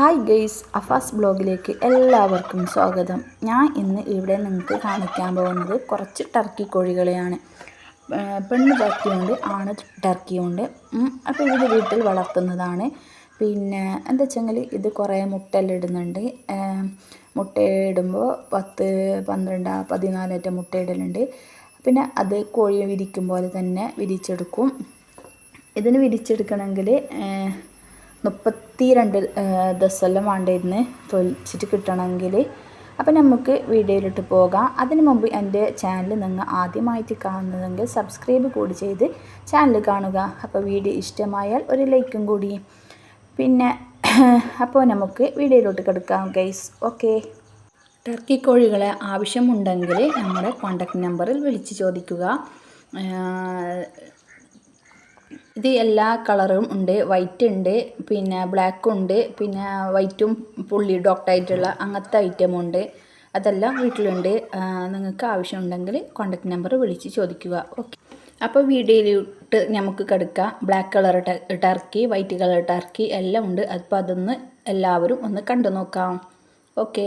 Hi guys Afaz ബ്ലോഗിലേക്ക് എല്ലാവർക്കും സ്വാഗതം. ഞാൻ ഇന്ന് ഇവിടെ നിങ്ങൾക്ക് കാണിക്കാൻ പോകുന്നത് കുറച്ച് ടർക്കി കോഴികളെയാണ്. പെണ്ണ് ടർക്കിയുണ്ട് ആണ് ടർക്കിയുണ്ട് അപ്പോൾ ഇത് വീട്ടിൽ വളർത്തുന്നതാണ്. പിന്നെ എന്താ വെച്ചെങ്കിൽ ഇത് കുറേ മുട്ടയെല്ലാം ഇടുന്നുണ്ട് മുട്ടയിടുമ്പോൾ പത്ത് പന്ത്രണ്ട് പതിനാലറ്റ മുട്ടയിടലുണ്ട്. പിന്നെ അത് കോഴിയെ വിരിക്കും പോലെ തന്നെ വിരിച്ചെടുക്കും. ഇതിന് വിരിച്ചെടുക്കണമെങ്കിൽ മുപ്പത്തി രണ്ട് ദിവസമെല്ലാം വേണ്ടിയിരുന്ന് തൊലിച്ചിട്ട് കിട്ടണമെങ്കിൽ. അപ്പം നമുക്ക് വീഡിയോയിലിട്ട് പോകാം. അതിന് മുമ്പ് എന്റെ ചാനൽ നിങ്ങൾ ആദ്യമായിട്ട് കാണുന്നതെങ്കിൽ സബ്സ്ക്രൈബ് കൂടി ചെയ്ത് ചാനൽ കാണുക. അപ്പോൾ വീഡിയോ ഇഷ്ടമായാൽ ഒരു ലൈക്കും കൂടി. പിന്നെ അപ്പോൾ നമുക്ക് വീഡിയോയിലോട്ട് കിടക്കാം ഗൈസ്. ഓക്കെ. ടർക്കി കോഴികളെ ആവശ്യമുണ്ടെങ്കിൽ നമ്മുടെ കോണ്ടാക്ട് നമ്പറിൽ വിളിച്ച് ചോദിക്കുക. ഇത് എല്ലാ കളറും ഉണ്ട്. വൈറ്റ് ഉണ്ട് പിന്നെ ബ്ലാക്കും ഉണ്ട് പിന്നെ വൈറ്റും പുള്ളി ഡോക്ടായിട്ടുള്ള അങ്ങനത്തെ ഐറ്റമും ഉണ്ട്. അതെല്ലാം വീട്ടിലുണ്ട്. നിങ്ങൾക്ക് ആവശ്യമുണ്ടെങ്കിൽ കോണ്ടാക്ട് നമ്പർ വിളിച്ച് ചോദിക്കുക. ഓക്കെ അപ്പോൾ വീഡിയോയിലിട്ട് നമുക്ക് കിടക്കാം. Black colour turkey white colour turkey എല്ലാം ഉണ്ട്. അപ്പോൾ അതൊന്ന് എല്ലാവരും ഒന്ന് കണ്ടു നോക്കാം ഓക്കെ